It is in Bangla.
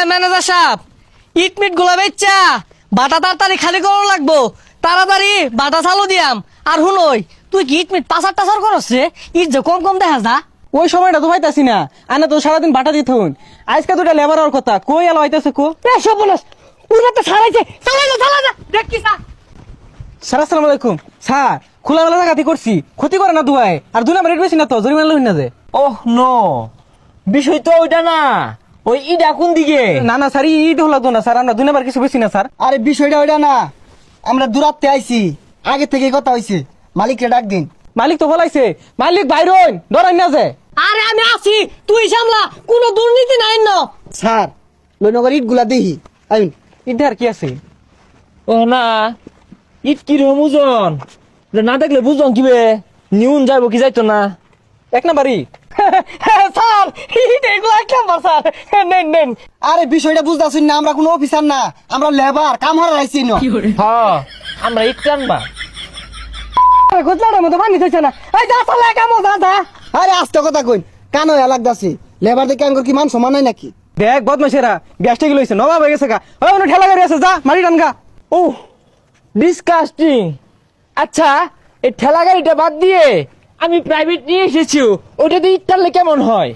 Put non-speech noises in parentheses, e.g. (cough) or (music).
হ্যাঁ ম্যানেজার সাহেব ইট মিটগুলা বেচ্চা বাটা তাড়াতাড়ি খালি করানো লাগবো। তাড়াতাড়ি বাটা চালু দিয়াম। আর হুনই তুই কি ইট মিট পাচার টাচার করস রে? ইট যে কম কম দেখা যা ওই সময়টা তো পাইতাছি না। আনা তো সারাদিন বাটা দিত আজকে দুটা লেবারের কথা কই এলো হইতাছে কো? এ সব বলস উড়ে তো ছাড়াইছে চালাই যা চালাই যা স্যার স্যার আসসালামু আলাইকুম। স্যার খোলামেলা জায়গাতে করছি। ক্ষতি করে না দুয়ায়। আর দুই নাম্বার রেট বেশি না তো জরিমানা লই না যে। Oh no. বিষয় তো ওইটা না। ওই ইডা কোন দিকে? না না স্যার ইট হলো তো না স্যার আমরা দুই নাম্বার কিছু বেশি না স্যার। আরে বিষয়টা ওইটা না। আমরা দূরাত্তে আইছি। আগে থেকে কথা হইছে। মালিককে ডাক দিন। মালিক তো বলাইছে মালিক বাইরন ডরাই না যে। আরে আমি আছি। তুই সামলা কোনো দুর্নীতি নাই ন। স্যার লইনগর ইটগুলা দেখি। আইন। ইট আর কি আছে? ও না ইট কি রকম ওজন? না দেখলে বুঝলাম কিবে? নিউন যাইব কি যাইতো না? এক নাম্বার ইট (laughs) স্যার এগুলো এক নাম্বার স্যার। নেন নেন। আরে বিষয়টা বুঝতেছি না আমরা কোনো অফিসার না আমরা লেবার কাম হারা আইছি ন। হ আমরা ইট টানবা গোদলার মতো পানি দিচ্ছে না। এই যা চালাই কামো যা যা। আরে আস্তে কথা কইন কান হয়ে লাগতাছে লেবার দেখে আঙ্গুর কি মান সমান নাই নাকি? দেখ বদমাশেরা গ্যাসটা কি লইছে নবাব হয়ে গেছে গা। ওই অন্য ঠেলা গাড়ি আছে যা মারি টান গা ও ডিসকাস্টিং আচ্ছা এই ঠেলা গাড়িটা বাদ দিয়ে আমি প্রাইভেট নিয়ে এসেছি। ওটা দিয়ে কেমন হয়?